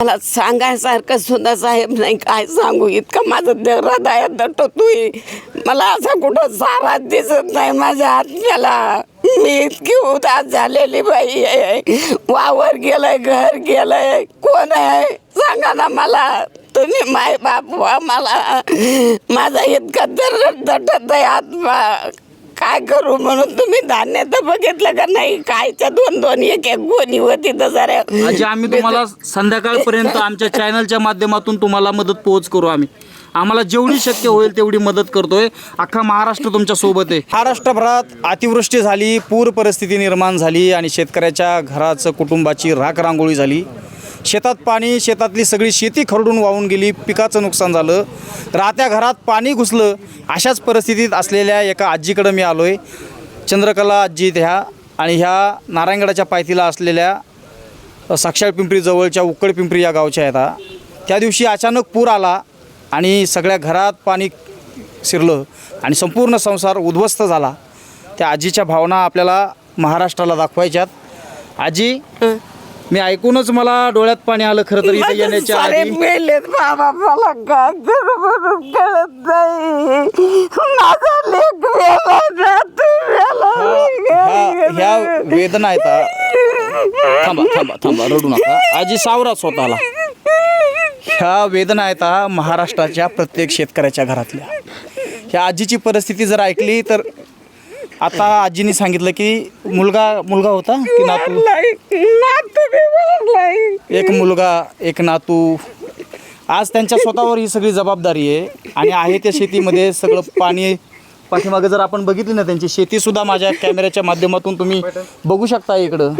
मला सांगायसारखं सुद्धा साहेब नाही काय सांगू? इतकं माझं ते हृदयात दटतोय मला असं कुठं सारा दिसत नाही माझ्या आत्म्याला. मी इतकी उदास झालेली बाई आहे. वावर गेलंय घर गेलंय. कोण आहे? सांगा ना मला. तुम्ही माय बाप मला. माझा इतका दर दटत आहे आत्मा. काय करू म्हणून तुम्ही धान्य तर बघितलं का नाही? कायच्या दोन दोन एक एक गोणी होती तर आजी आम्ही तुम्हाला संध्याकाळपर्यंत आमच्या चॅनलच्या माध्यमातून तुम्हाला मदत पोहोच करू आम्ही. आम्हाला जेवढी शक्य होईल तेवढी मदत करतोय. अख्खा महाराष्ट्र तुमच्यासोबत आहे. महाराष्ट्रभरात अतिवृष्टी झाली पूर परिस्थिती निर्माण झाली आणि शेतकऱ्याच्या घराचं कुटुंबाची राख रांगोळी झाली. शेतात पाणी शेतातली सगळी शेती खरडून वाहून गेली पिकाचं नुकसान झालं. राहत्या घरात पाणी घुसलं अशाच परिस्थितीत असलेल्या एका आजीकडं मी आलो आहे चंद्रकला आजी ह्या आणि ह्या नारायणगडाच्या पायथीला असलेल्या साक्षाळ पिंपरी जवळच्या उक्कड पिंपरी या गावच्या आहेत त्या दिवशी अचानक पूर आला आणि सगळ्या घरात पाणी शिरलं आणि संपूर्ण संसार उद्ध्वस्त झाला. त्या आजीच्या भावना आपल्याला महाराष्ट्राला दाखवायच्यात. आजी मी ऐकूनच मला डोळ्यात पाणी आलं खरं तर इथे येण्याच्या सारे आधी. मेलेत बाबा मला काय करू म्हणून कळत नाही. माझा लेख मेला नातू मेला, मी ह्या. वेदना आहेत हा. थांबा थांबा थांबा रडू नका. आजी सावरा स्वतःला. ह्या वेदना आहेत हा महाराष्ट्राच्या प्रत्येक शेतकऱ्याच्या घरातल्या. ह्या आजीची परिस्थिती जर ऐकली तर आता आजीने सांगितलं की मुलगा मुलगा होता की नातू. एक मुलगा एक नातू. आज त्यांच्या स्वतःवर ही सगळी जबाबदारी आहे आणि आहे त्या शेतीमध्ये सगळं पाणी पाठीमागे जर आपण बघितली ना त्यांची शेतीसुद्धा माझ्या कॅमेऱ्याच्या माध्यमातून तुम्ही बघू शकता इकडं.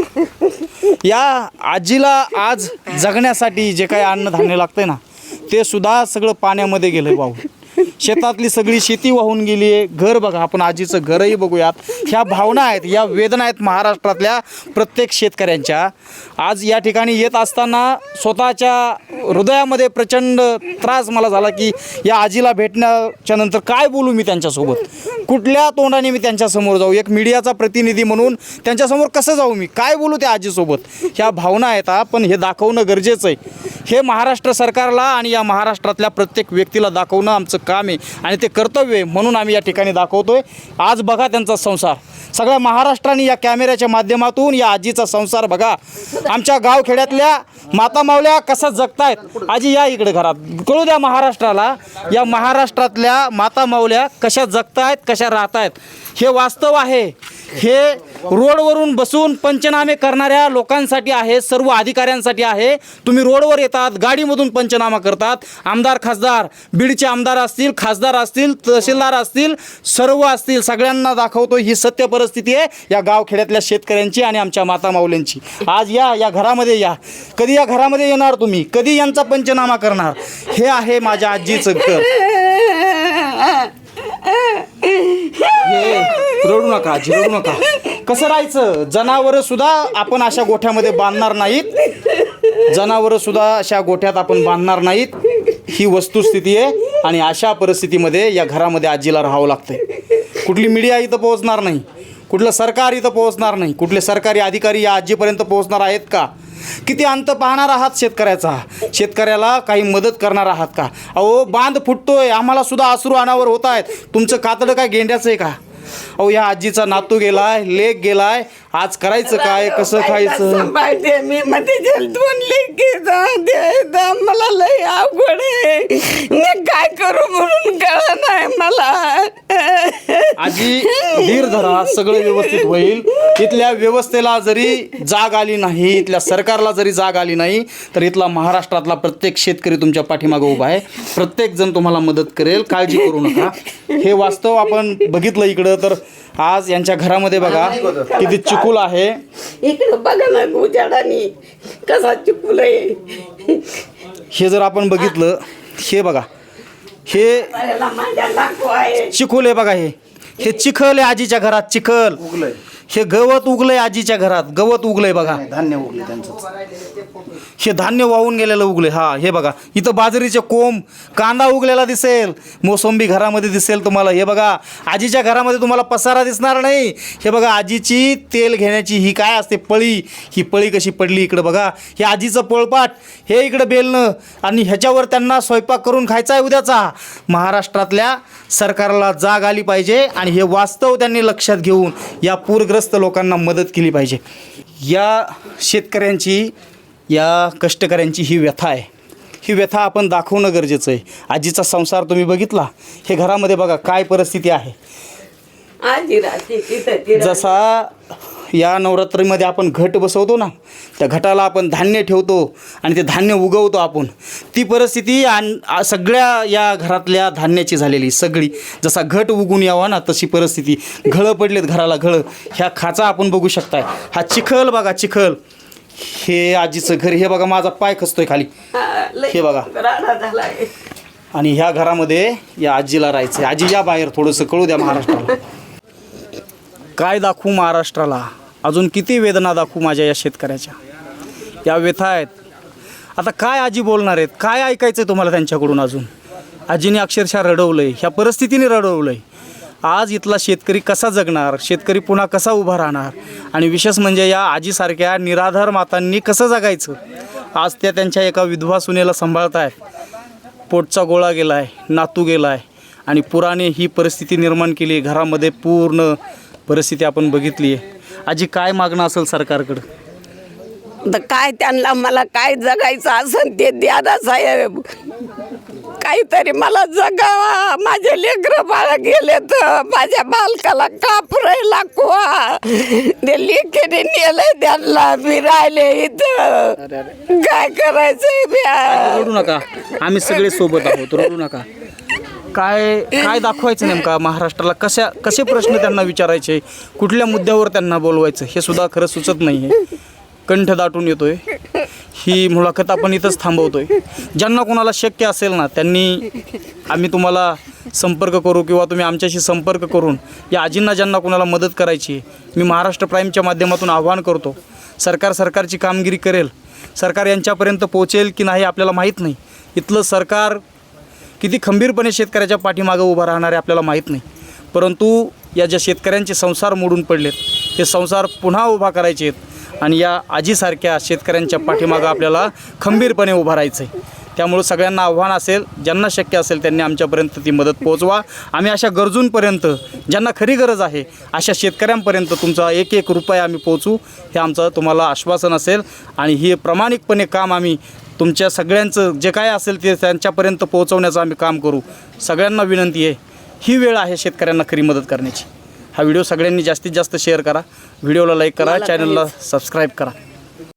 या आजीला आज जगण्यासाठी जे काही अन्नधान्य लागतंय ना ते सुद्धा सगळं पाण्यामध्ये गेलं वाहून शेतातली सगळी शेती वाहून गेली आहे. घर बघा आपण आजीचं घरही बघूयात. ह्या भावना आहेत या वेदना आहेत महाराष्ट्रातल्या प्रत्येक शेतकऱ्यांच्या. आज या ठिकाणी येत असताना स्वतःच्या हृदयामध्ये प्रचंड त्रास मला झाला की या आजीला भेटण्याच्या नंतर काय बोलू मी त्यांच्यासोबत? कुठल्या तोंडाने मी त्यांच्यासमोर जाऊ? एक मीडियाचा प्रतिनिधी म्हणून त्यांच्यासमोर कसं जाऊ मी? काय बोलू त्या आजीसोबत? ह्या भावना आहेत पण हे दाखवणं गरजेचं आहे. हे महाराष्ट्र सरकारला आणि या महाराष्ट्रातल्या प्रत्येक व्यक्तीला दाखवणं आमचं काम आहे आणि ते कर्तव्य आहे म्हणून आम्ही या ठिकाणी दाखवतोय. आज बघा त्यांचा संसार. सगळ्या महाराष्ट्राने या कॅमेऱ्याच्या माध्यमातून या आजीचा संसार बघा. आमच्या गावखेड्यातल्या माता मावल्या कसा जगतायत आजी या इकडे घरात कळू द्या महाराष्ट्राला या महाराष्ट्रातल्या माता माऊल्या कशा जगतायत कशा राहतायत. हे वास्तव आहे. हे रोडवरून बसून पंचनामे करणाऱ्या लोकांसाठी आहे सर्व अधिकाऱ्यांसाठी आहे. तुम्ही रोडवर येतात गाडीमधून पंचनामा करतात. आमदार खासदार बीडचे आमदार असतील खासदार असतील तहसीलदार असतील सर्व असतील सगळ्यांना दाखवतो ही सत्य परिस्थिती आहे. या गावखेड्यातल्या शेतकऱ्यांची आणि आमच्या माता माऊलींची. आज या या घरामध्ये या. कधी या घरामध्ये येणार तुम्ही? कधी यांचा पंचनामा करणार? हे आहे माझ्या आजीचं घर. रडू नका आजी रडू नका. कसं राहायचं? जनावरं सुद्धा आपण अशा गोठ्यामध्ये बांधणार नाहीत. जनावरं सुद्धा अशा गोठ्यात आपण बांधणार नाहीत. ही वस्तुस्थिती आहे आणि अशा परिस्थितीमध्ये या घरामध्ये आजीला राहावं लागतंय. कुठली मीडिया इथं पोहोचणार नाही. कुठलं सरकार इथं पोहोचणार नाही. कुठले सरकारी अधिकारी या आजीपर्यंत पोहोचणार आहेत का? किती अंत पाहणार आहात शेतकऱ्याचा? शेतकऱ्याला काही मदत करणार आहात का? अहो बांध फुटतोय. आम्हाला सुद्धा आसरू अनावर होत आहेत. तुमचं कातडं काय गेंड्याचं आहे का? अहो या आजीचा नातू गेलाय लेक गेलाय आज करायचं काय? कसं खायचं? सांभाळते मी. मध्ये दोन लेकी जाऊ दे दा, मला लय अवघड आहे. मी काय करू म्हणून कळ नाही मला. आजी धीर धरा सगळं व्यवस्थित होईल. इथल्या व्यवस्थेला जरी जाग आली नाही इथल्या सरकारला जरी जाग आली नाही तर इथला महाराष्ट्रातला प्रत्येक शेतकरी तुमच्या पाठीमागे उभा आहे. प्रत्येक जण तुम्हाला मदत करेल. काळजी करू नका. हे वास्तव आपण बघितलं इकडं तर आज यांच्या घरामध्ये बघा किती चिकूल आहे. इकडं बघा ना उजाडानी कसा चिकूल आहे. हे जर आपण बघितलं हे बघा हे चिखोल आहे बघा हे. हे चिखल आहे आजीच्या घरात चिखल. हे गवत उगलंय आजीच्या घरात. गवत उगलंय बघा. धान्य उगले त्यांचं हे धान्य वाहून गेलेलं उगले हा हे बघा. इथं बाजरीचे कोंब कांदा उगलेला दिसेल. मोसंबी घरामध्ये दिसेल तुम्हाला. हे बघा आजीच्या घरामध्ये तुम्हाला पसारा दिसणार नाही. हे बघा आजीची तेल घेण्याची ही काय असते? पळी. ही पळी कशी पडली इकडं बघा. हे आजीचं पोळपाट. हे इकडं बेलणं. आणि ह्याच्यावर त्यांना स्वयंपाक करून खायचा आहे उद्याचा. महाराष्ट्रातल्या सरकारला जाग आली पाहिजे आणि हे वास्तव त्यांनी लक्षात घेऊन या पूरग्रस्त लोकांना मदत केली पाहिजे. या शेतकऱ्यांची या कष्टकऱ्यांची ही व्यथा आहे. ही व्यथा आपण दाखवणं गरजेचं आहे. आजीचा संसार तुम्ही बघितला? हे घरामध्ये बघा काय परिस्थिती आहे. जसा या नवरात्रीमध्ये आपण घट बसवतो ना त्या घटाला आपण धान्य ठेवतो आणि ते धान्य उगवतो आपण. ती परिस्थिती आन आ- सगळ्या या घरातल्या धान्याची झालेली सगळी. जसा घट उगून यावा ना तशी परिस्थिती. घळं पडलेत घराला घळं. ह्या खाचा आपण बघू शकताय. हा चिखल बघा चिखल. हे आजीचं घर हे बघा माझा पाय खचतोय खाली. हा, बघा. आणि ह्या घरामध्ये या आजीला राहायचं आजी या बाहेर थोडंसं कळू द्या महाराष्ट्राला. काय दाखवू महाराष्ट्राला? अजून किती वेदना दाखवू माझ्या या शेतकऱ्याच्या? या व्यथा आहेत. आता काय आजी बोलणार आहेत? काय ऐकायचं आहे तुम्हाला त्यांच्याकडून अजून? आजीने अक्षरशः रडवलं आहे ह्या परिस्थितीने रडवलं आहे आज इथला शेतकरी कसा जगणार? शेतकरी पुन्हा कसा उभा राहणार? आणि विशेष म्हणजे या आजीसारख्या निराधार मातांनी कसं जगायचं? आज त्या त्यांच्या एका विधवा सुनेला सांभाळत आहेत पोटचा गोळा गेला आहे नातू गेला आहे आणि पुराने ही परिस्थिती निर्माण केली. घरामध्ये पूर्ण परिस्थिती आपण बघितली आहे. आजी काय मागणं असेल सरकारकडं? तर काय त्यांना मला काय जगायचं असेल ते द्या ना साहेब. काहीतरी मला जगावा. माझे लेकर बाळा गेले तर माझ्या बालकाला कापरायला कुवा ते लेकीने नेलंय त्यांना. मी राहिले इथं. काय करायचंय ब्या? रडू नका. आम्ही सगळे सोबत आहोत. रडू नका. काय काय दाखवायचं नेमका महाराष्ट्राला? कशा कसे प्रश्न त्यांना विचारायचे? कुठल्या मुद्द्यावर त्यांना बोलवायचं? हे सुद्धा खरं सुचत नाही आहे कंठ दाटून येतोय. ही मुलाखत आपण इथंच थांबवतोय. ज्यांना कोणाला शक्य असेल ना त्यांनी आम्ही तुम्हाला संपर्क करू किंवा तुम्ही आमच्याशी संपर्क करून या आजींना ज्यांना कोणाला मदत करायची आहे, मी महाराष्ट्र प्राईमच्या माध्यमातून आव्हान करतो. सरकार सरकारची कामगिरी करेल. सरकार यांच्यापर्यंत पोहोचेल की नाही आपल्याला माहीत नाही. इथलं सरकार किती खंबीरपणे शेतकऱ्याच्या पाठीमागं उभं राहणारे आपल्याला माहीत नाही. परंतु या ज्या शेतकऱ्यांचे संसार मोडून पडलेत हे संसार पुन्हा उभा करायचे आहेत आणि या आजीसारख्या शेतकऱ्यांच्या पाठीमागं आपल्याला खंबीरपणे उभं राहायचं आहे त्यामुळं सगळ्यांना आव्हान असेल ज्यांना शक्य असेल त्यांनी आमच्यापर्यंत ती मदत पोहोचवा. आम्ही अशा गरजूंपर्यंत ज्यांना खरी गरज आहे अशा शेतकऱ्यांपर्यंत तुमचा एक एक रुपया आम्ही पोहोचू हे आमचं तुम्हाला आश्वासन असेल. आणि हे प्रामाणिकपणे काम आम्ही तुमच्या सगळ्यांचं जे काय असेल ते त्यांच्यापर्यंत पोहोचवण्याचं आम्ही काम करू. सगळ्यांना विनंती आहे ही वेळ आहे शेतकऱ्यांना खरी मदत करण्याची. हा व्हिडिओ सगळ्यांनी जास्तीत जास्त शेअर करा. व्हिडिओला लाईक करा चॅनलला सबस्क्राईब करा.